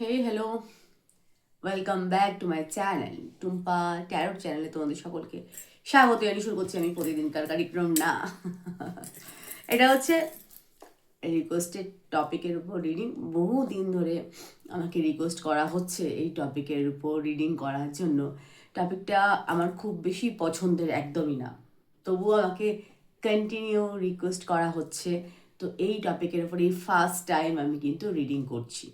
Hey hello welcome back to my channel Tumpa tarot চ্যানেলে তোমাদের সকলকে স্বাগত জানিয়ে শুরু করছি আমি প্রতিদিনকার কার্যক্রম না। এটা হচ্ছে রিকোয়েস্টেড টপিকের উপর রিডিং বহু দিন ধরে আমাকে রিকোয়েস্ট করা হচ্ছে এই টপিকের উপর রিডিং করার জন্য। টপিকটা আমার খুব বেশি পছন্দের একদমই না। তবুও আমাকে কন্টিনিউ রিকোয়েস্ট করা হচ্ছে। তো এই টপিকের উপর এই ফার্স্ট টাইম আমি কিন্তু রিডিং করছি।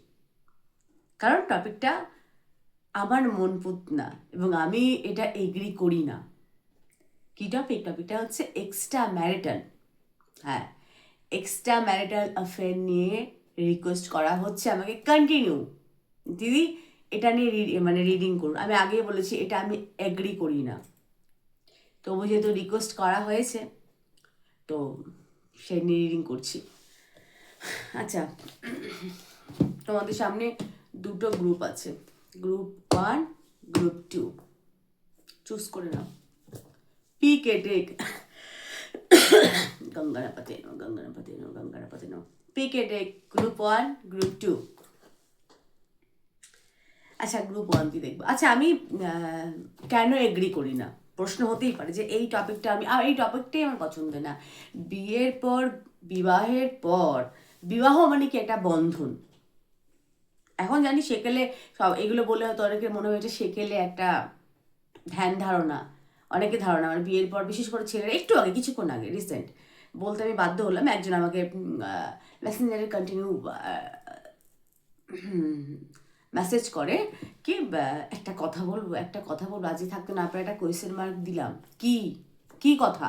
কারণ টপিকটা আমার মন না এবং আমি এটা এগ্রি করি না। কি টপিক? টপিকটা হচ্ছে এক্সট্রা ম্যারিটাল হ্যাঁ এক্সট্রা ম্যারিটাল অ্যাফেয়ার নিয়ে রিকোয়েস্ট করা হচ্ছে আমাকে কন্টিনিউ দিদি, এটা নিয়ে মানে রিডিং করুন। আমি আগেই বলেছি, এটা আমি এগ্রি করি না। তবু যেহেতু রিকোয়েস্ট করা হয়েছে, তো সেই নিয়ে রিডিং করছি। আচ্ছা তোমাদের সামনে দুটো গ্রুপ আছে। Group one group two choose করে নাও। পি কে টেক গঙ্গারাপতি নো গঙ্গারাপতি নো গঙ্গারাপতি নো পি কে টেক গ্রুপ ওয়ান গ্রুপ টু আচ্ছা গ্রুপ ওয়ান কি দেখব। আচ্ছা আমি কেন এগ্রি করি না? প্রশ্ন হতেই পারে যে এই টপিকটা আমি আর এই টপিকটাই আমার পছন্দ না। বিয়ের পর, বিবাহের পর, বিবাহ মানে কি? একটা বন্ধন। এখন জানি সেকেলে সব, এগুলো বলে হয়তো অনেকের মনে হয়েছে সেকেলে একটা ধ্যান ধারণা অনেকে ধারণা। মানে বিয়ের পর বিশেষ করে ছেলেরা, একটু আগে, কিছুক্ষণ আগে রিসেন্ট বলতে আমি বাধ্য হলাম একজন আমাকে মেসেঞ্জারে কন্টিনিউ মেসেজ করে কি একটা কথা বলব, একটা কথা বলব আজকে থাকতে না পারে একটা কোয়েশ্চেন মার্ক দিলাম। কি? কি কথা?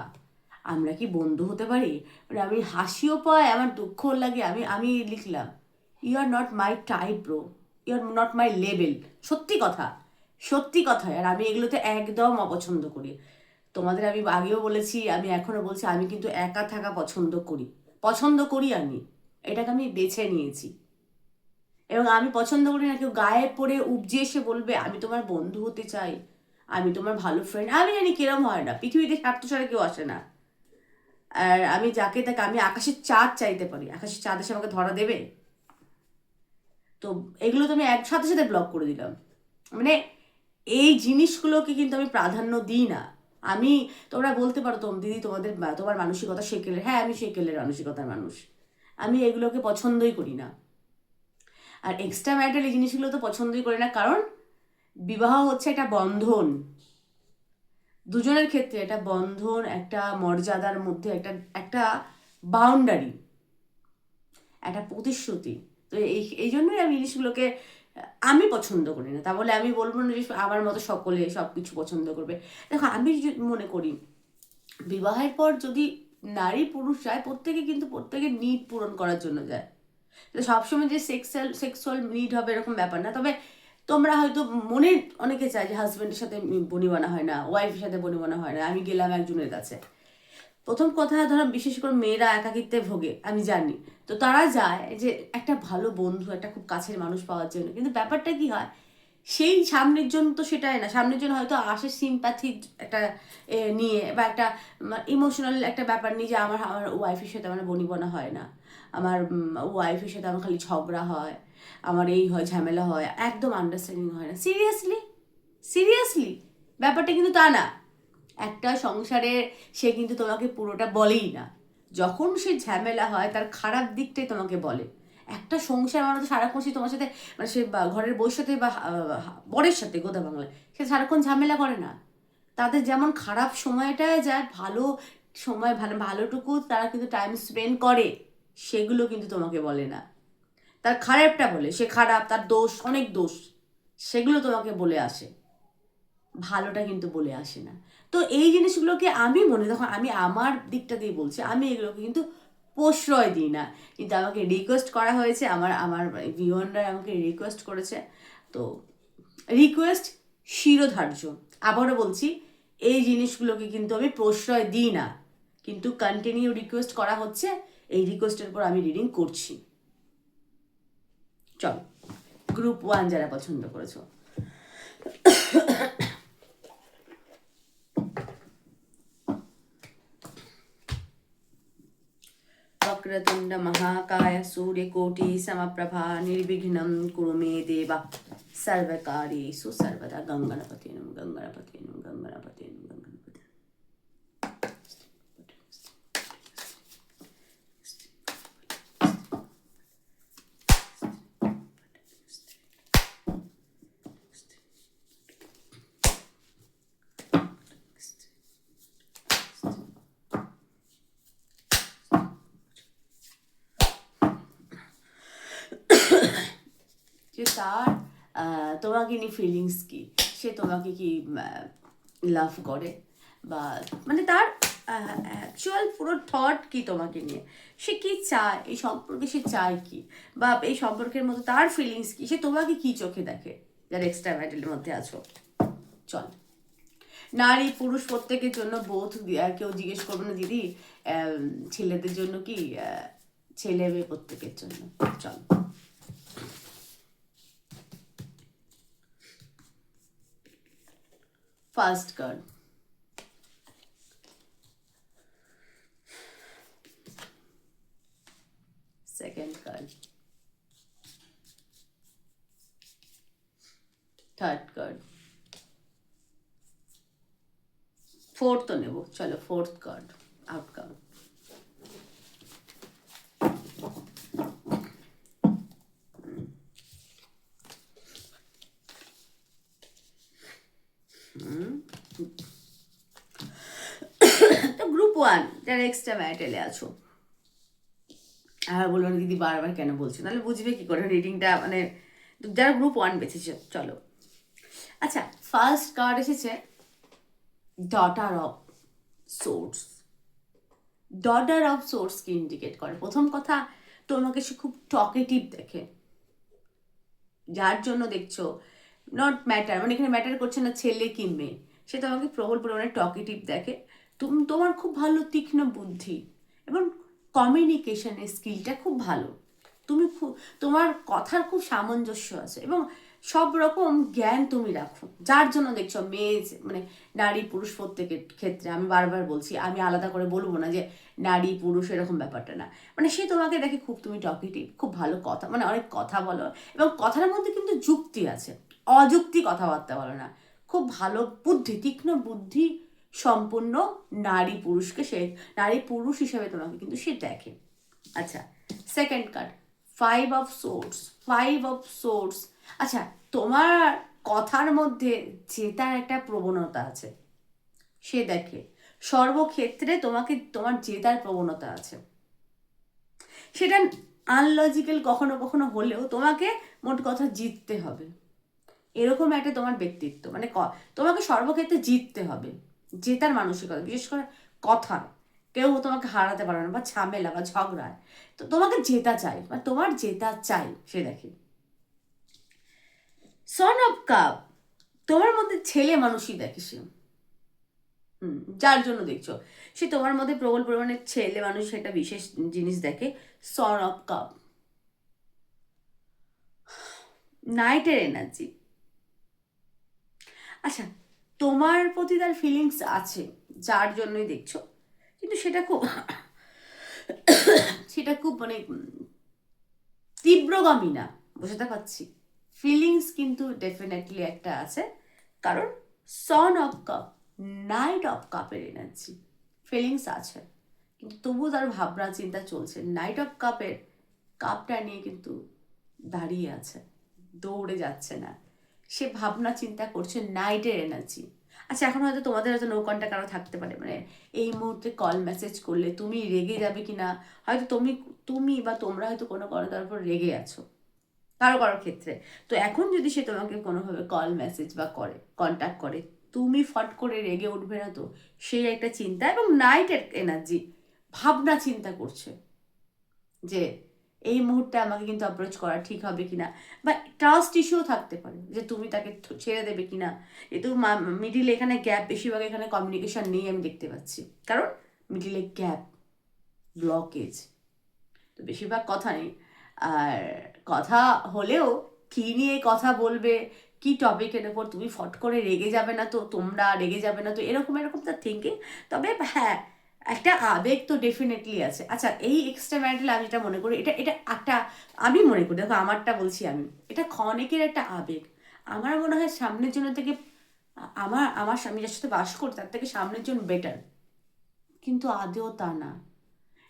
আমরা কি বন্ধু হতে পারি? মানে আমি হাসিও পাই, আমার দুঃখও লাগে, আমি আমি লিখলাম। You are not my type bro you are not my level সত্যি কথা সত্যি কথা, আর আমি এগুলোতে একদম অপছন্দ করি। তোমাদের আমি আগেও বলেছি, আমি এখনও বলছি, আমি কিন্তু একা থাকা পছন্দ করি। পছন্দ করি আমি, এটাকে আমি বেছে নিয়েছি। এবং আমি পছন্দ করি না, কেউ গায়ে পড়ে উপজে এসে বলবে, আমি তোমার বন্ধু হতে চাই, আমি তোমার ভালো ফ্রেন্ড আমি জানি কিরম হয় না, পৃথিবীতে স্বার্থ ছাড়া কেউ আসে না। আর আমি যাকে তাকে, আমি আকাশের চাঁদ চাইতে পারি। আকাশের চাঁদ এসে আমাকে ধরা দেবে? তো এগুলো তো আমি এক, সাথে সাথে ব্লক করে দিলাম। মানে এই জিনিসগুলোকে কিন্তু আমি প্রাধান্য দিই না। আমি, তোমরা বলতে পারো, তোম, দিদি, তোমাদের তোমার মানসিকতা সেকেলের। হ্যাঁ আমি সেকেলের মানসিকতার মানুষ। আমি এগুলোকে পছন্দই করি না। আর এক্সট্রা ম্যারিটাল এই জিনিসগুলো তো পছন্দই করি না, কারণ বিবাহ হচ্ছে একটা বন্ধন। দুজনের ক্ষেত্রে একটা বন্ধন, একটা মর্যাদার মধ্যে একটা একটা বাউন্ডারি একটা প্রতিশ্রুতি। তো এই এই জন্যই আমি ইলিশগুলোকে, আমি পছন্দ করি না। তা বলে আমি বলব না যে আমার মতো সকলে সব কিছু পছন্দ করবে। দেখো, আমি মনে করি, বিবাহের পর যদি নারী পুরুষ যায়, প্রত্যেকে কিন্তু প্রত্যেকের নিড পূরণ করার জন্য যায়। সবসময় যে সেক্সুয়াল সেক্সুয়াল নিড হবে এরকম ব্যাপার না। তবে তোমরা হয়তো মনে, অনেকে চায় যে হাজব্যান্ডের সাথে বনিবানা হয় না ওয়াইফের সাথে বনিবানা হয় না। আমি গেলাম একজনের কাছে। প্রথম কথা, ধরো বিশেষ করে মেয়েরা একাকিত্বে ভোগে, আমি জানি। তো তারা যায় যে একটা ভালো বন্ধু, একটা খুব কাছের মানুষ পাওয়ার জন্য। কিন্তু ব্যাপারটা কি হয়, সেই সামনের জন্য তো সেটাই না। সামনের জন্য হয়তো আসে সিম্প্যাথি একটা নিয়ে বা একটা ইমোশনাল একটা ব্যাপার নিয়ে যে আমার আমার ওয়াইফের সাথে আমার বনিবনা হয় না। আমার ওয়াইফের সাথে আমার খালি ঝগড়া হয়, আমার এই হয়, ঝামেলা হয়, একদম আন্ডারস্ট্যান্ডিং হয় না। সিরিয়াসলি সিরিয়াসলি ব্যাপারটা কিন্তু তা না। একটা সংসারে সে কিন্তু তোমাকে পুরোটা বলেই না। যখন সে ঝামেলা হয়, তার খারাপ দিকটাই তোমাকে বলে। একটা সংসার মানে তো সারাক্ষণ সে তোমার সাথে মানে সে ঘরের বউর সাথে বা বরের সাথে গোদা বাংলায় সে সারাক্ষণ ঝামেলা করে না। তাদের যেমন খারাপ সময়টায় যায়, ভালো সময়, ভালো, ভালোটুকু তারা কিন্তু টাইম স্পেন্ড করে, সেগুলো কিন্তু তোমাকে বলে না। তার খারাপটা বলে, সে খারাপ, তার দোষ, অনেক দোষ, সেগুলো তোমাকে বলে আসে। ভালোটা কিন্তু বলে আসে না। তো এই জিনিসগুলোকে আমি মনে তখন আমি আমার দিকটা দিয়ে বলছি, আমি এগুলোকে কিন্তু প্রশ্রয় দিই না। কিন্তু আমাকে রিকোয়েস্ট করা হয়েছে, আমার আমার ভিওয়ানরা আমাকে রিকোয়েস্ট করেছে। তো রিকোয়েস্ট শিরোধার্য। আবারও বলছি, এই জিনিসগুলোকে কিন্তু আমি প্রশ্রয় দিই না। কিন্তু কন্টিনিউ রিকোয়েস্ট করা হচ্ছে, এই রিকোয়েস্টের পর আমি রিডিং করছি। চল গ্রুপ ওয়ান যারা পছন্দ করেছ। वक्रतुण्ड महाकाय सूर्यकोटि समप्रभा निर्विघ्नं कुरु मे देव। सर्वकार्येषु सर्वदा गङ्गणपते नमः गङ्गणपते नमः गङ्गणपते नमः তোমাকে নিয়ে ফিলিংস কি? সে তোমাকে কি লাভ করে? বা মানে তার অ্যাকচুয়াল পুরো থট কি তোমাকে নিয়ে? সে কি চায়? এই সম্পর্কে সে চায় কি? বা এই সম্পর্কের মধ্যে তার ফিলিংস কি? সে তোমাকে কি চোখে দেখে? যারা এক্সট্রা ম্যাটেলের মধ্যে আছো। চল। নারী, পুরুষ প্রত্যেকের জন্য বোধ কেউ জিজ্ঞেস করবে না, দিদি ছেলেদের জন্য কি ছেলে মেয়ে প্রত্যেকের জন্য? চল। First card second card third card fourth নেব চলো ফোর্থ কার্ড আউটকাম তো গ্রুপ ওয়ান যারা এক্সট্রা ম্যাটেলে আছো। আর বলব না দিদি বারবার কেন বলছো? নাহলে বুঝবে কি করে রিডিংটা মানে যারা গ্রুপ ওয়ান বেছেছে, চলো। আচ্ছা ফার্স্ট কার্ড এসেছে daughter of swords daughter of সোর্সকে indicate করে। প্রথম কথা তোমাকে সে খুব টকেটিভ দেখে। যার জন্য দেখছ নট ম্যাটার মানে এখানে ম্যাটার করছে না ছেলে কি মেয়ে। সে তোমাকে প্রবল পরিমাণে টকেটিভ দেখে। তোমার খুব ভালো তীক্ষ্ণ বুদ্ধি এবং কমিউনিকেশনের স্কিলটা খুব ভালো। তুমি খুব তোমার কথার খুব সামঞ্জস্য আছে এবং সব রকম জ্ঞান তুমি রাখো। যার জন্য দেখছ মেয়ে মানে নারী পুরুষ প্রত্যেকের ক্ষেত্রে আমি বারবার বলছি, আমি আলাদা করে বলব না যে নারী পুরুষ এরকম ব্যাপারটা না। মানে সে তোমাকে দেখে খুব তুমি টকেটিভ খুব ভালো কথা মানে অনেক কথা বলো এবং কথার মধ্যে কিন্তু যুক্তি আছে। অযুক্তি কথাবার্তা বলো না। খুব ভালো বুদ্ধি, তীক্ষ্ণ বুদ্ধি সম্পূর্ণ নারী পুরুষকে সে, নারী পুরুষ হিসেবে তোমাকে কিন্তু সে দেখে। আচ্ছা second card five of swords five of swords আচ্ছা তোমার কথার মধ্যে জেতার একটা প্রবণতা আছে, সে দেখে। সর্বক্ষেত্রে তোমাকে, তোমার জেতার প্রবণতা আছে। সেটা আনলজিক্যাল কখনো কখনো হলেও তোমাকে মোট কথা জিততে হবে। এরকম একটা তোমার ব্যক্তিত্ব মানে তোমাকে সর্বক্ষেত্রে জিততে হবে। জেতার মানসিকতা বিশেষ করে কথা কেউ তোমাকে হারাতে পারবে না বা ঝামেলা বা ঝগড়া। তো তোমাকে জেতা চাই বা তোমার জেতা চাই সে দেখে। সন অফ কাপ তোমার মধ্যে ছেলে মানুষই দেখে সে। হুম, যার জন্য দেখছ। সে তোমার মধ্যে প্রবল পরিমাণে ছেলে মানুষ একটা বিশেষ জিনিস দেখে সন অফ কাপ নাইটের এনার্জি আচ্ছা তোমার প্রতি তার ফিলিংস আছে, যার জন্যই দেখছ। কিন্তু সেটা খুব সেটা খুব মানে তীব্রগামী না, বুঝতে পারছি। ফিলিংস কিন্তু ডেফিনেটলি একটা আছে। কারণ son of cup knight of কাপের এনার্জি ফিলিংস আছে। কিন্তু তবুও তার ভাবনা, চিন্তা চলছে। নাইট অফ কাপের কাপটা নিয়ে কিন্তু দাঁড়িয়ে আছে, দৌড়ে যাচ্ছে না। সে ভাবনা চিন্তা করছে নাইটের এনার্জি আচ্ছা এখন হয়তো তোমাদের হয়তো নো কন্ট্যাক্ট আরও থাকতে পারে। মানে এই মুহূর্তে কল মেসেজ করলে তুমি রেগে যাবে কি না হয়তো তুমি তুমি বা তোমরা হয়তো কোনো কারও তার উপর রেগে আছো। কারও কারও ক্ষেত্রে। তো এখন যদি সে তোমাকে কোনোভাবে কল মেসেজ বা করে কন্ট্যাক্ট করে, তুমি ফট করে রেগে উঠবে না তো? সেই একটা চিন্তা এবং নাইটের এনার্জি ভাবনা চিন্তা করছে যে এই মুহূর্তে আমাকে কিন্তু অ্যাপ্রোচ করা ঠিক হবে কিনা? বা ট্রাস্ট ইস্যুও থাকতে পারে যে তুমি তাকে ছেড়ে দেবে কিনা? যেহেতু মিডিলে এখানে গ্যাপ বেশিরভাগ এখানে কমিউনিকেশন নেই আমি দেখতে পাচ্ছি। কারণ মিডিলে গ্যাপ ব্লকেজ তো বেশিরভাগ কথা নেই। আর কথা হলেও কী নিয়ে কথা বলবে, কি টপিকের ওপর তুমি ফট করে রেগে যাবে না তো, তোমরা রেগে যাবে না তো, এরকম এরকম তার থিঙ্কিং তবে হ্যাঁ একটা আবেগ তো ডেফিনেটলি আছে। আচ্ছা এই এক্সট্রা ম্যারিটাল আমি যেটা মনে করি, এটা এটা একটা, আমি মনে করি, দেখো আমারটা বলছি আমি, এটা ক্ষণিকের একটা আবেগ। আমার মনে হয় সামনের জন্য থেকে, আমার আমার স্বামী যার সাথে বাস করি, তার থেকে সামনের জন্য বেটার কিন্তু আদেও তা না।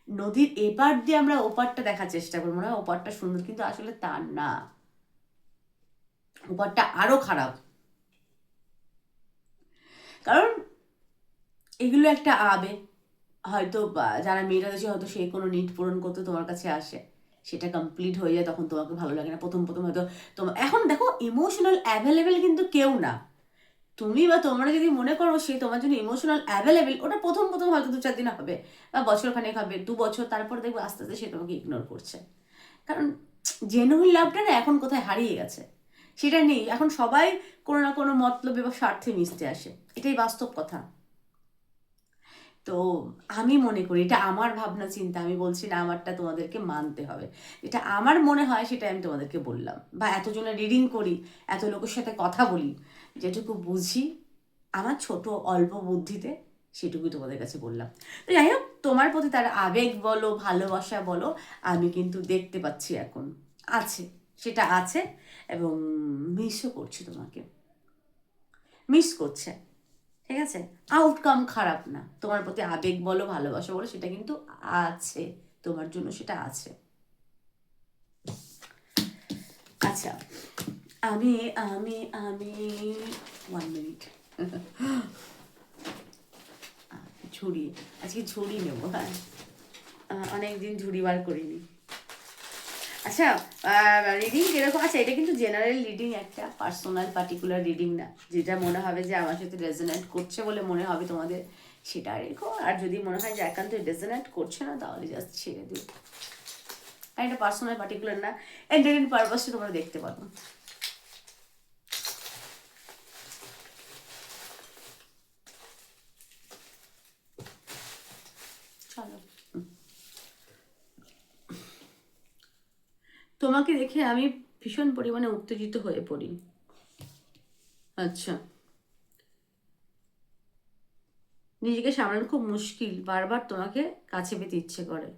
নদীর এপার দিয়ে আমরা ওপারটা দেখার চেষ্টা করি, মনে হয় ওপারটা সুন্দর, কিন্তু আসলে তা না। ওপারটা আরও খারাপ। কারণ এগুলো একটা আবেগ। হয়তো যারা মেয়েরা দেশে হয়তো সে কোনো নিট পূরণ করতে তোমার কাছে আসে। সেটা কমপ্লিট হয়ে যায়, তখন তোমাকে ভালো লাগে না। প্রথম প্রথম হয়তো তোমার এখন দেখো ইমোশনাল অ্যাভেলেবেল কিন্তু কেউ না। তুমি বা তোমরা যদি মনে করো সে তোমার জন্য ইমোশনাল অ্যাভেলেবেল ওটা প্রথম প্রথম হয়তো দু চার দিন হবে, বা বছর খানেক হবে, দু বছর, তারপর দেখবে আস্তে আস্তে সে তোমাকে ইগনোর করছে। কারণ জেনুইন লাভটা না এখন কোথায় হারিয়ে গেছে? সেটা নেই। এখন সবাই কোনো না কোনো মতলবে বা স্বার্থে মিশতে আসে। এটাই বাস্তব কথা। তো আমি মনে করি, এটা আমার ভাবনা চিন্তা, আমি বলছি না, আমারটা তোমাদেরকে মানতে হবে। এটা আমার মনে হয় সেটা আমি তোমাদেরকে বললাম। বা এতজনে রিডিং করি, এত লোকের সাথে কথা বলি, যেটুকু বুঝি, আমার ছোট অল্প বুদ্ধিতে সেটুকুই তোমাদের কাছে বললাম। তো যাই হোক, তোমার প্রতি তার আবেগ বলো, ভালোবাসা বলো, আমি কিন্তু দেখতে পাচ্ছি এখন। আছে, সেটা আছে, এবং মিসও করছি তোমাকে। মিস করছে। ঠিক আছে? আউটকাম খারাপ না। তোমার প্রতি আবেগ বলো, ভালোবাসা বলো, সেটা কিন্তু আছে। তোমার জন্য সেটা আছে। আচ্ছা আমি আমি আমি ওয়ান মিনিট ঝুড়ি। আজকে ঝুড়ি নেব হ্যাঁ। অনেকদিন ঝুড়ি বার করিনি। আচ্ছা রিডিং কীরকম? আছে এটা কিন্তু জেনারেল রিডিং একটা পার্সোনাল পার্টিকুলার রিডিং না। যেটা মনে হবে যে আমার সাথে রেজোনেট করছে বলে মনে হবে তোমাদের, সেটা রেখো আর যদি মনে হয় যে একান্ত রেজোনেট করছে না, তাহলে জাস্ট ছেড়ে দিও। আর এটা পার্সোনাল পার্টিকুলার না এন্টারটেন পারপাসটা তোমরা দেখতে পারো চলো তোমাকে দেখে আমি ভীষণ পরিমাণে উত্তেজিত হয়ে পড়ি। আচ্ছা। নিজেকে সামলানো খুব মুশকিল, বারবার তোমাকে কাছে পেতে ইচ্ছে করে।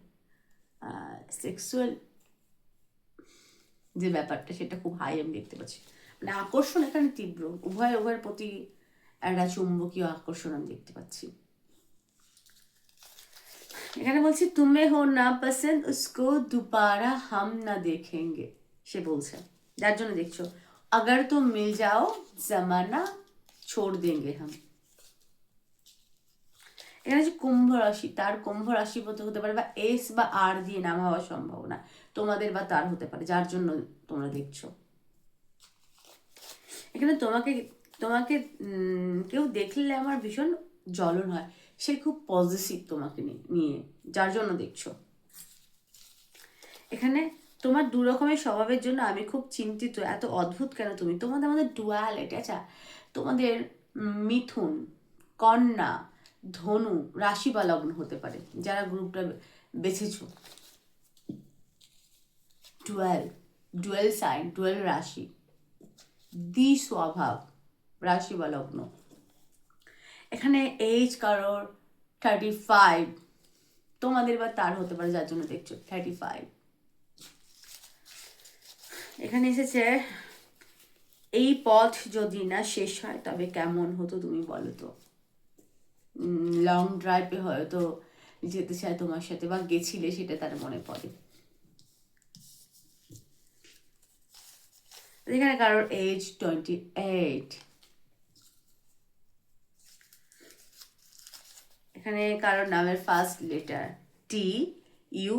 সেক্সুয়াল যে ব্যাপারটা, সেটা খুব হাই আমি দেখতে পাচ্ছি। মানে আকর্ষণ এখানে তীব্র। উভয় উভয়ের প্রতি একটা চুম্বকীয় আকর্ষণ আমি দেখতে পাচ্ছি। এখানে বলছি তুমে হো না পসন্দ উসকো দুবারা হাম না দেখেঙ্গে সে বলছে যার জন্য দেখছো अगर तुम मिल जाओ जमाना छोड़ देंगे हम এখানে যে কুম্ভ রাশি তার কুম্ভ রাশি হতে হতে পারে বা এস বা আর দিয়ে নাম হওয়ার সম্ভাবনা তোমাদের বা তার হতে পারে যার জন্য তোমরা দেখছো এখানে তোমাকে তোমাকে উম, কেউ দেখলে আমার ভীষণ জ্বলন হয় সে খুব পজিটিভ তোমাকে নিয়ে, যার জন্য দেখছ। এখানে তোমার দু রকমের স্বভাবের জন্য আমি খুব চিন্তিত, এত অদ্ভুত কেন তুমি? তোমাদের আমাদের ডুয়াল ডুয়ালিটি আচ্ছা তোমাদের মিথুন, কন্যা, ধনু রাশি বা লগ্ন হতে পারে, যারা গ্রুপটা বেছেছ। ডুয়েল ডুয়েল সাইন ডুয়েল রাশি, দ্বি স্বভাব রাশি বা লগ্ন। এখানে এইজ কারোর থার্টি ফাইভ তোমাদের বা তার হতে পারে যার জন্য দেখছ থার্টি ফাইভ এখানে এসেছে, এই পথ যদি না শেষ হয়, তবে কেমন হতো তুমি বলো তো? লং ড্রাইভে হয়তো যেতে চায় তোমার সাথে বা গেছিলে সেটা তার মনে পড়ে। এখানে কারোর এজ টোয়েন্টি এইট এখানে কারোর নামের first letter T U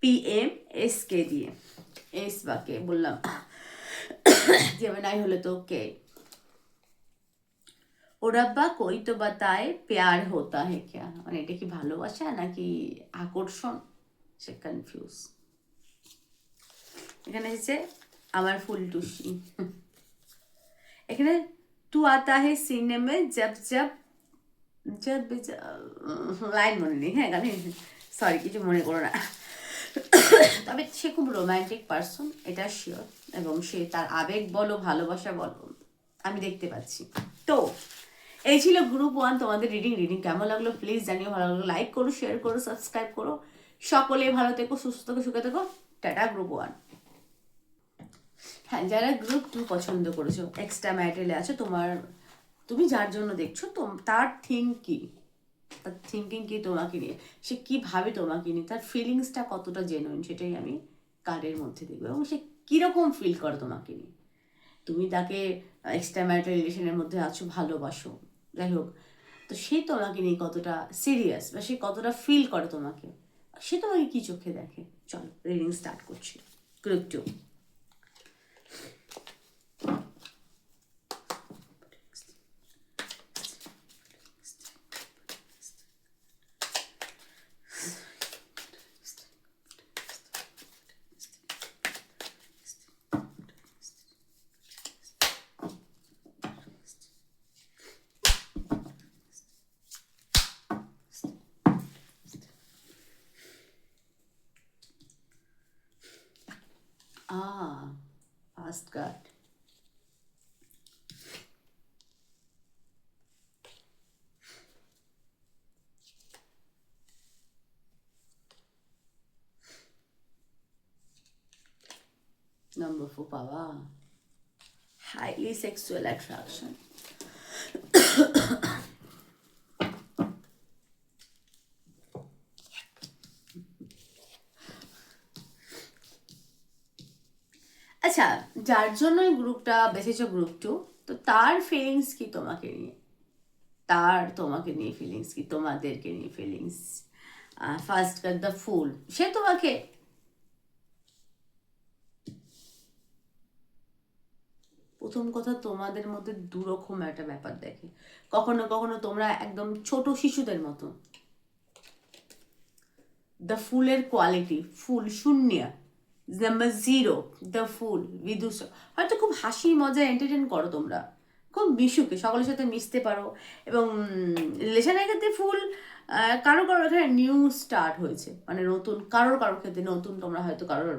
P M S কে দিয়ে এস বা কে বললাম যেমন নাই হলে তো কে ওরাব্বা কই তো বাতায় প্যার হতা হে ক্যা? মানে এটা কি ভালোবাসা নাকি আকর্ষণ? সে কনফিউজ এখানে এসেছে, আমার ফুল টুসি। এখানে, তু আতা হে সিনেমে জব জব লাইন মনে নেই হ্যাঁ গানে সরি কিছু মনে করো না। তবে সে খুব রোম্যান্টিক পার্সন এটা শিওর এবং সে তার আবেগ বলো, ভালোবাসা বলো, আমি দেখতে পাচ্ছি। তো, এই ছিল গ্রুপ ওয়ান তোমাদের রিডিং রিডিং কেমন লাগল? প্লিজ জানিও, ভালো লাগল লাইক করো শেয়ার করো সাবস্ক্রাইব করো। সকলে ভালো থেকো, সুস্থ থেকো, সুখে থেকো। টাটা গ্রুপ ওয়ান হ্যাঁ যারা গ্রুপ টু পছন্দ করেছ এক্সট্রা ম্যাটেরিয়ালে আছে, তোমার তুমি যার জন্য দেখছ তো তার থিঙ্ক কি তার থিঙ্কিং কি তোমাকে নিয়ে, সে কী ভাবে তোমাকে নিয়ে, তার ফিলিংসটা কতটা জেনুইন সেটাই আমি কার্ডের মধ্যে দেখব এবং সে কীরকম ফিল করে তোমাকে নিয়ে। তুমি তাকে এক্সট্রা ম্যারিটাল রিলেশনের মধ্যে আছো, ভালোবাসো, যাই হোক, তো সে তোমাকে নিয়ে কতটা সিরিয়াস বা সে কতটা ফিল করে তোমাকে, সে তোমাকে কী চোখে দেখে? চলো রিডিং স্টার্ট করছি। Group two Number four power. Highly sexual attraction. আচ্ছা যার জন্য এই গ্রুপটা বেছেছো গ্রুপ টু তো তার ফিলিংস কি তোমাকে নিয়ে তার তোমাকে নিয়ে ফিলিংস কি তোমাদেরকে নিয়ে feelings first card the fool সে তোমাকে প্রথম কথা তোমাদের মধ্যে দুরকম একটা ব্যাপার দেখে। কখনো কখনো তোমরা একদম ছোট শিশুদের মতো। দ্য ফুলের কোয়ালিটি ফুল শূন্য। নাম্বার জিরো দ্য ফুল বিদুষ হয়তো খুব হাসি, মজা এন্টারটেন করো তোমরা। খুব মিশুকে, সকলের সাথে মিশতে পারো। এবং রিলেশনের ক্ষেত্রে ফুল কারও কারও এখানে নিউ স্টার্ট হয়েছে। মানে নতুন, কারোর কারোর ক্ষেত্রে নতুন তোমরা হয়তো কারোর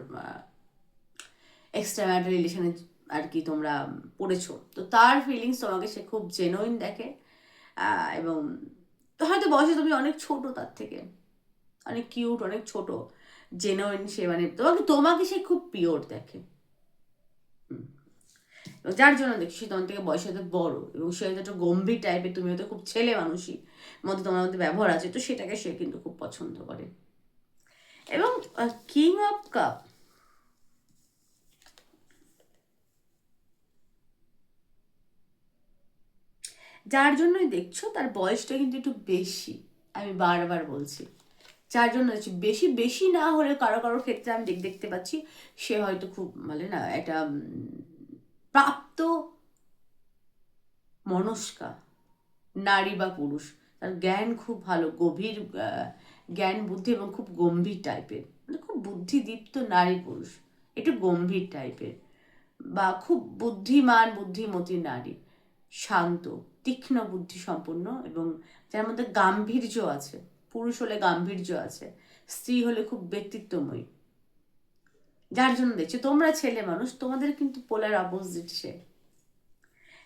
এক্সট্রা ম্যাটার রিলেশনে আর কি তোমরা পড়েছো। তো তার ফিলিংস তোমাকে সে খুব জেনুইন দেখে এবং হয়তো বয়সে তুমি অনেক ছোট তার থেকে। অনেক কিউট অনেক ছোট জেনুইন সে মানে তোমাকে তোমাকে সে খুব পিওর দেখে। যার জন্য দেখি সে তোমার থেকে বয়সে হয়তো বড়, এবং সে হয়তো একটা গম্ভীর টাইপের তুমি হয়তো খুব ছেলে মানুষই মধ্যে তোমার মধ্যে ব্যবহার আছে, তো সেটাকে সে কিন্তু খুব পছন্দ করে। এবং কিং অফ কাপ যার জন্যই দেখছ তার বয়সটা কিন্তু একটু বেশি আমি বারবার বলছি। যার জন্য বেশি বেশি না হলে কারও কারোর ক্ষেত্রে আমি দেখ- দেখতে পাচ্ছি সে হয়তো খুব মানে না উম, প্রাপ্ত মনস্কা নারী বা পুরুষ। তার জ্ঞান খুব ভালো গভীর জ্ঞান বুদ্ধি এবং খুব গম্ভীর টাইপের। মানে খুব বুদ্ধিদীপ্ত নারী পুরুষ একটু গম্ভীর টাইপের। বা খুব বুদ্ধিমান বুদ্ধিমতী নারী শান্ত। তীক্ষ্ণ বুদ্ধি সম্পন্ন এবং যার মধ্যে গাম্ভীর্য আছে, পুরুষ হলে গাম্ভীর্য আছে, স্ত্রী হলে খুব ব্যক্তিত্বময়ী। যার জন্য দেখছি, তোমরা ছেলে মানুষ, তোমাদের কিন্তু পোলার অপোজিট সে।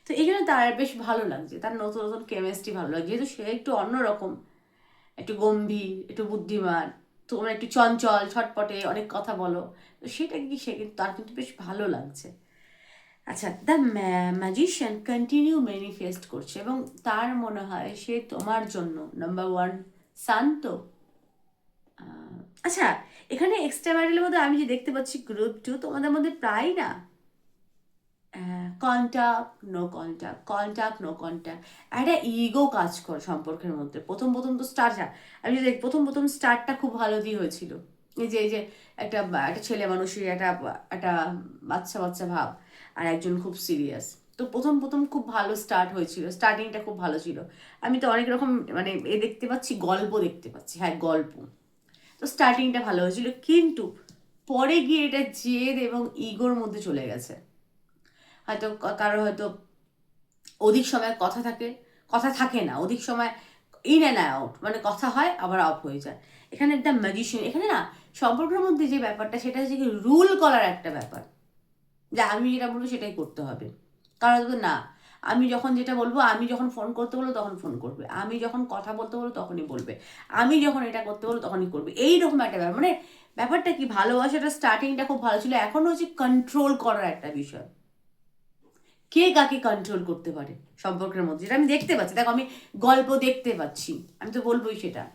তো এই জন্য তার বেশ ভালো লাগছে, তার নতুন নতুন কেমিস্ট্রি ভালো লাগছে। যেহেতু সে একটু অন্যরকম একটু গম্ভীর, একটু বুদ্ধিমান, তোমরা একটু চঞ্চল, ছটপটে অনেক কথা বলো, তো সেটা কি সে কিন্তু, তার কিন্তু বেশ ভালো লাগছে। আচ্ছা দ্য ম্যাজিশিয়ান কন্টিনিউ ম্যানিফেস্ট করছে এবং তার মনে হয় সে তোমার জন্য নাম্বার ওয়ান শান্ত। আচ্ছা এখানে এক্সট্রা ম্যারিলের মধ্যে আমি যে দেখতে পাচ্ছি গ্রুপ টু তোমাদের মধ্যে প্রায় না? Contact no contact contact no contact একটা ইগো কাজ কর সম্পর্কের মধ্যে। প্রথম প্রথম তো স্টার্ট আমি যদি প্রথম প্রথম স্টার্টটা খুব ভালো দিয়ে হয়েছিল। এই যে এই যে একটা একটা ছেলে মানুষের একটা একটা বাচ্চা বাচ্চা ভাব। আর একজন খুব সিরিয়াস তো প্রথম প্রথম খুব ভালো স্টার্ট হয়েছিল। স্টার্টিংটা খুব ভালো ছিল। আমি তো অনেক রকম মানে এ দেখতে পাচ্ছি, গল্প দেখতে পাচ্ছি। হ্যাঁ গল্প। তো স্টার্টিংটা ভালো হয়েছিল। কিন্তু পরে গিয়ে এটা জেদ এবং ইগোর মধ্যে চলে গেছে। হয়তো কারও হয়তো অধিক সময় কথা থাকে কথা থাকে না। অধিক সময় ইন অ্যান্ড আউট মানে কথা হয়, আবার অফ হয়ে যায়। এখানে একটা ম্যাজিশিয়ান এখানে না, সম্পর্কের মধ্যে যে ব্যাপারটা, সেটা হচ্ছে কি রুল করার একটা ব্যাপার। যে আমি যেটা বলব সেটাই করতে হবে। কারণ হয়তো না, আমি যখন যেটা বলব, আমি যখন ফোন করতে বলব তখন ফোন করবে। আমি যখন কথা বলতে বলব তখনই বলবে। আমি যখন এটা করতে বলব তখনই করবে। এইরকম একটা ব্যাপার। মানে ব্যাপারটা কি? ভালোবাসাটা স্টার্টিংটা খুব ভালো ছিল। এখন হচ্ছে কন্ট্রোল করার একটা বিষয়। কে কাকে কন্ট্রোল করতে পারে সম্পর্কের মধ্যে? যেটা আমি দেখতে পাচ্ছি। দেখো, আমি গল্প দেখতে পাচ্ছি। আমি তো বলবোই সেটা।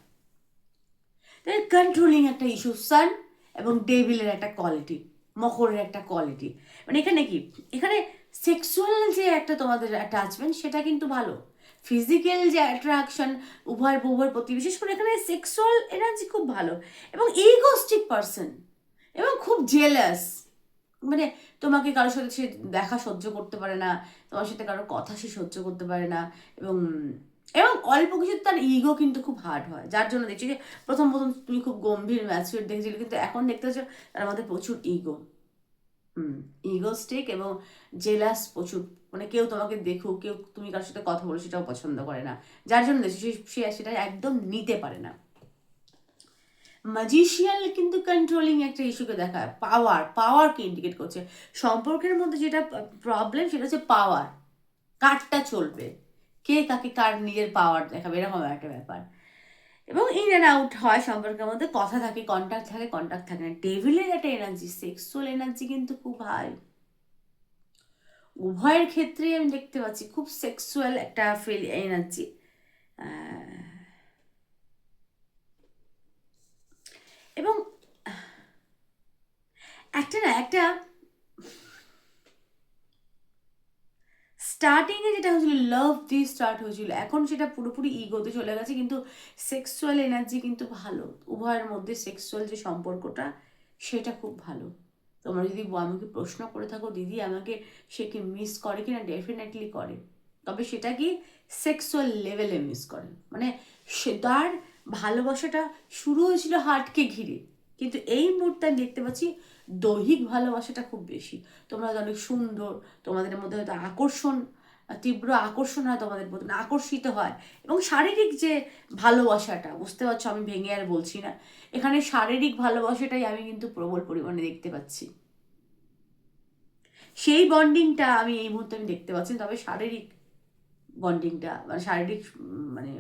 কন্ট্রোলিং একটা ইস্যু সান এবং ডেভিলের একটা কোয়ালিটি মকরের একটা কোয়ালিটি মানে এখানে কি? এখানে সেক্সুয়াল যে একটা তোমাদের অ্যাটাচমেন্ট সেটা কিন্তু ভালো। ফিজিক্যাল যে অ্যাট্রাকশন উভয় উভয়ের প্রতি, বিশেষ করে এখানে সেক্সুয়াল এনার্জি খুব ভালো। এবং ইগোস্টিক পার্সন এবং খুব জেলাস মানে তোমাকে কারোর সাথে সে দেখা সহ্য করতে পারে না, তোমার সাথে কারোর কথা সে সহ্য করতে পারে না, এবং এবং অল্প কিছু তার ইগো কিন্তু খুব হার্ড হয়। যার জন্য দেখছি যে প্রথম প্রথম তুমি খুব গম্ভীর ম্যাচুয়ার দেখেছিলে, কিন্তু এখন দেখতে পাচ্ছ তার মধ্যে প্রচুর ইগো হুম ইগোস্টিক এবং জেলাস প্রচুর। মানে কেউ তোমাকে দেখুক, কেউ তুমি কারোর সাথে কথা বলো সেটাও পছন্দ করে না। যার জন্য দেখছি সে- সেটা একদম নিতে পারে না। ম্যাজিশিয়াল কিন্তু কন্ট্রোলিং একটা ইস্যুকে দেখায়। পাওয়ার পাওয়ারকে ইন্ডিকেট করছে। সম্পর্কের মধ্যে যেটা প্রবলেম সেটা হচ্ছে পাওয়ার কারটা চলবে। কে কাকে কার নিজের পাওয়ার দেখাবে? এরকম একটা ব্যাপার। এবং ইন অ্যান্ড আউট হয় সম্পর্কের মধ্যে। কথা থাকে কন্ট্যাক্ট থাকে কন্ট্যাক্ট থাকে না। টেবিলের একটা এনার্জি সেক্সুয়াল এনার্জি কিন্তু খুব হাই উভয়ের ক্ষেত্রেই আমি দেখতে পাচ্ছি খুব সেক্সুয়াল একটা ফিল এনার্জি এবং একটা না, একটা স্টার্টিং এ যেটা হয়েছিল লাভ দিয়ে স্টার্ট হয়েছিল। এখন সেটা পুরোপুরি ইগোতে চলে গেছে, কিন্তু সেক্সুয়াল এনার্জি কিন্তু ভালো। উভয়ের মধ্যে সেক্সুয়াল যে সম্পর্কটা, সেটা খুব ভালো। তোমরা যদি আমাকে প্রশ্ন করে থাকো, দিদি আমাকে সে কি মিস করে কিনা? ডেফিনেটলি করে। তবে সেটা কি সেক্সুয়াল লেভেলে মিস করে। মানে সে তার ভালোবাসাটা শুরু হয়েছিল হার্টকে ঘিরে। কিন্তু এই মুহূর্তে আমি দেখতে পাচ্ছি দৈহিক ভালোবাসাটা খুব বেশি। তোমরা হয়তো অনেক সুন্দর, তোমাদের মধ্যে হয়তো আকর্ষণ, তীব্র আকর্ষণ হয়, তোমাদের প্রতি আকর্ষিত হয়। এবং শারীরিক যে ভালোবাসাটা, বুঝতে পারছ আমি ভেঙে আর বলছি না। এখানে শারীরিক ভালোবাসাটাই আমি কিন্তু প্রবল পরিমাণে দেখতে পাচ্ছি। সেই বন্ডিংটা আমি এই মুহূর্তে আমি দেখতে পাচ্ছি, তবে শারীরিক বন্ডিংটা মানে শারীরিক মানে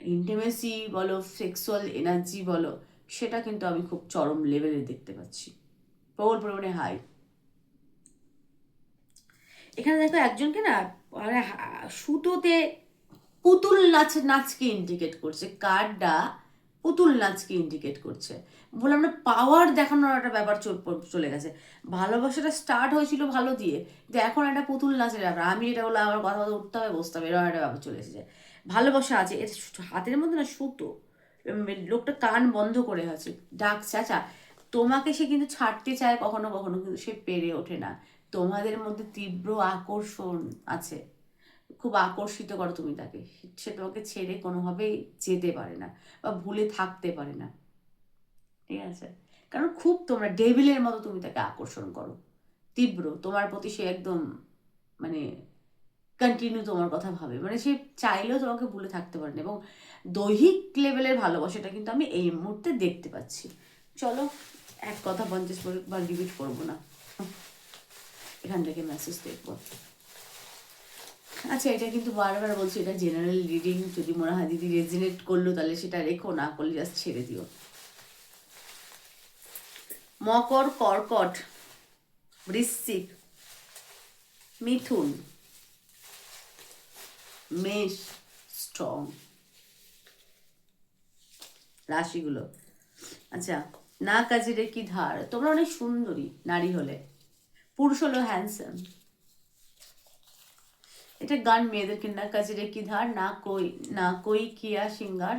ইন্টিমেসি বলো সেক্সুয়াল এনার্জি বলো সেটা কিন্তু আমি খুব চরম লেভেলে দেখতে পাচ্ছি। প্রবল পরিমাণে হাই এখানে দেখো একজনকে না মানে সুতোতে পুতুল নাচ, নাচকে ইন্ডিকেট করছে। কার্ডটা পুতুল নাচকে ইন্ডিকেট করছে। বললাম না পাওয়ার দেখানোর একটা ব্যাপার চল- গেছে। ভালোবাসাটা স্টার্ট হয়েছিল ভালো দিয়ে, কিন্তু এখন একটা পুতুল নাচের ব্যাপার। আমি এটা বললাম, আমার কথা উঠতে হবে, বসতে হবে, এরকম একটা ব্যাপার চলে এসেছে। ভালোবাসা আছে, এর হাতের মধ্যে না সুতো। লোকটা কান বন্ধ করে আছে। ডাক চাচা তোমাকে সে কিন্তু ছাড়তে চায় কখনো কখনো, কিন্তু সে পেরে ওঠে না। তোমাদের মধ্যে তীব্র আকর্ষণ আছে। খুব আকর্ষিত করো তুমি তাকে। সে তোমাকে ছেড়ে কোনোভাবেই যেতে পারে না বা ভুলে থাকতে পারে না। ঠিক আছে? কারণ খুব তোমরা ডেভিলের মতো তুমি তাকে আকর্ষণ করো। তীব্র, তোমার প্রতি সে একদম মানে কন্টিনিউ তোমার কথা ভাবে। মানে সে চাইলেও তোমাকে ভুলে থাকতে পারে না। এবং দৈহিক লেভেলের ভালোবাসাটা কিন্তু আমি এই মুহূর্তে দেখতে পাচ্ছি। চলো, এক কথা পঞ্চাশ বার রিপিট করব না। এখান থেকে মেসেজ দেখব। আচ্ছা এটা কিন্তু বারবার বলছি, এটা জেনারেল রিডিং যদি মনে হয় দিদি রেজিনেট করল, তাহলে সেটা রেখো, না করলে জাস্ট ছেড়ে দিও। মকর কর্কট, বৃশ্চিক, মিথুন, মেষ স্ট্রং রাশিগুলো। আচ্ছা না কাজে রে কি ধার? তোমরা অনেক সুন্দরী নারী হলে। পুরুষ হলো হ্যান্ডসাম এটা গান মেয়েদেরকে না কাজে রে কি ধার? না কই না কই কিয়া সিঙ্গার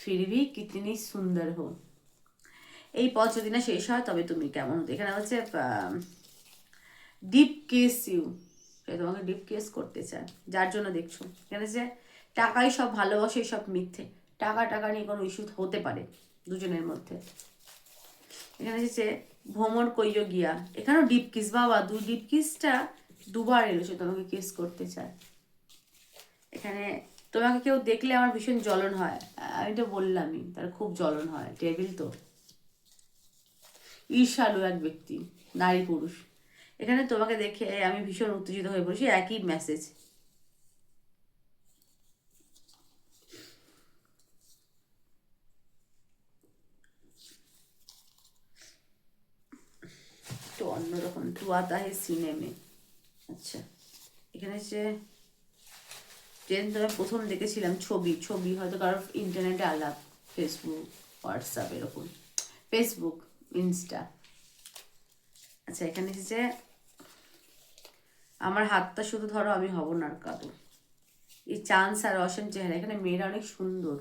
ফিরবি, কিতনি সুন্দর হো। এই পথ যদি না শেষ হয়, তবে তুমি কেমন এখানে হচ্ছে ডিপ কেস ইউ তোমাকে ডিপ কেস করতে চায়। যার জন্য দেখছ। এখানে যে টাকাই সব ভালোবাসে, সব মিথ্যে। টাকা টাকা নিয়ে কোনো ইস্যু হতে পারে দুজনের মধ্যে। এখানে এসেছে, ভ্রমণ কইয় গিয়া। এখানেও ডিপ কিস বাবা দুই ডিপ কিসটা দুবার এলো সে তোমাকে কিস করতে চায়। এখানে, তোমাকে কেউ দেখলে আমার ভীষণ জ্বলন হয়। আমি তো বললামই, তার খুব জ্বলন হয় টেবিল তো। ঈর্ষালু এক ব্যক্তি, নারী পুরুষ। এখানে তোমাকে দেখে আমি ভীষণ উত্তেজিত হয়ে পড়েছি, একই মেসেজ তো আতা হে সিনেমে আচ্ছা এখানে যে যেদিন তোমার প্রথম দেখেছিলাম ছবি ছবি হয়তো কারোর ইন্টারনেটে আলাপ ফেসবুক হোয়াটসঅ্যাপ এরকম। ফেসবুক ইনস্টা আচ্ছা এখানে যে আমার হাতটা শুধু ধরো, আমি হব না আর কারও এই চান্স আর অসীম চেহারা, এখানে মেয়েরা অনেক সুন্দর।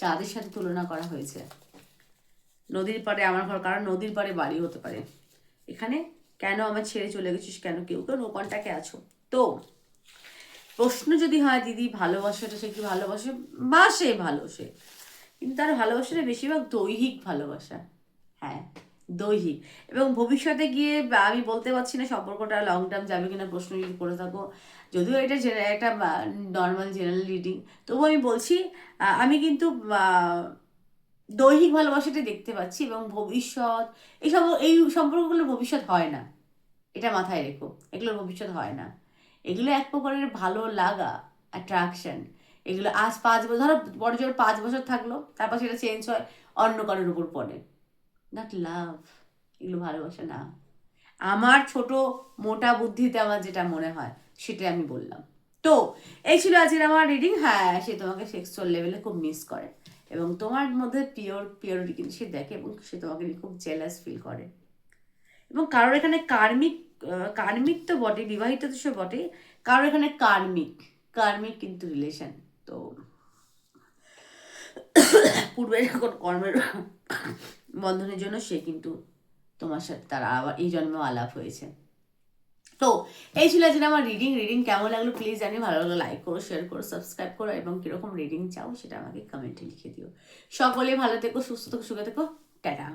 চাঁদের সাথে তুলনা করা হয়েছে। নদীর পাড়ে আমার ঘর, কারণ নদীর পাড়ে বাড়ি হতে পারে। এখানে কেন আমার ছেড়ে চলে গেছিস কেন? কেউ কেউ নো আছো। তো, প্রশ্ন যদি হয়, দিদি ভালোবাসাটা সে কি ভালোবাসে? বাসে ভালো, সে। কিন্তু তার ভালোবাসাটা বেশিরভাগ দৈহিক ভালোবাসা। হ্যাঁ দৈহিক। এবং ভবিষ্যতে গিয়ে আমি বলতে পারছি না সম্পর্কটা লং টার্ম যাবে কিনা, প্রশ্ন যদি করে থাকো। যদিও এটা একটা নর্মাল জেনারেল রিডিং তবুও আমি বলছি আমি কিন্তু দৈহিক ভালোবাসাটা দেখতে পাচ্ছি এবং ভবিষ্যৎ এইসব এই সম্পর্কগুলোর ভবিষ্যৎ হয় না। এটা মাথায় রেখো, এগুলোর ভবিষ্যৎ হয় না। এগুলো এক প্রকারের ভালো লাগা অ্যাট্রাকশন এগুলো আজ পাঁচ বছর, ধরো বড় জোর পাঁচ বছর থাকল, তারপর সেটা চেঞ্জ হয়, অন্য কারোর উপর পড়ে। নট লাভ এগুলো ভালোবাসা না। আমার ছোট মোটা বুদ্ধিতে আমার যেটা মনে হয়, সেটাই আমি বললাম। তো, এই ছিল আজকের আমার রিডিং হ্যাঁ সে তোমাকে সেক্সুয়াল লেভেলে খুব মিস করে। এবং তোমার মধ্যে পিওর পিওরিটি কিন্তু সে দেখে এবং সে তোমাকে নিয়ে খুব জেলাস ফিল করে। এবং কারোর এখানে কার্মিক কার্মিক তো বটে বিবাহিত তো সে বটে কারোর এখানে কার্মিক কার্মিক কিন্তু রিলেশন তো পূর্বে যখন কর্মের বন্ধনের জন্য সে কিন্তু তোমার সাথে, তার আবার, এই জন্মেও আলাপ হয়েছে। তো এই ছিল আজকে আমার রিডিং রিডিং কেমন লাগল প্লিজ জানি ভালো লাগল লাইক করো শেয়ার করো সাবস্ক্রাইব করো, এবং কীরকম রিডিং চাও সেটা আমাকে কমেন্টে লিখে দিও। সকলে ভালো থেকো, সুস্থ থেকো, সুখে থেকো। টাটা।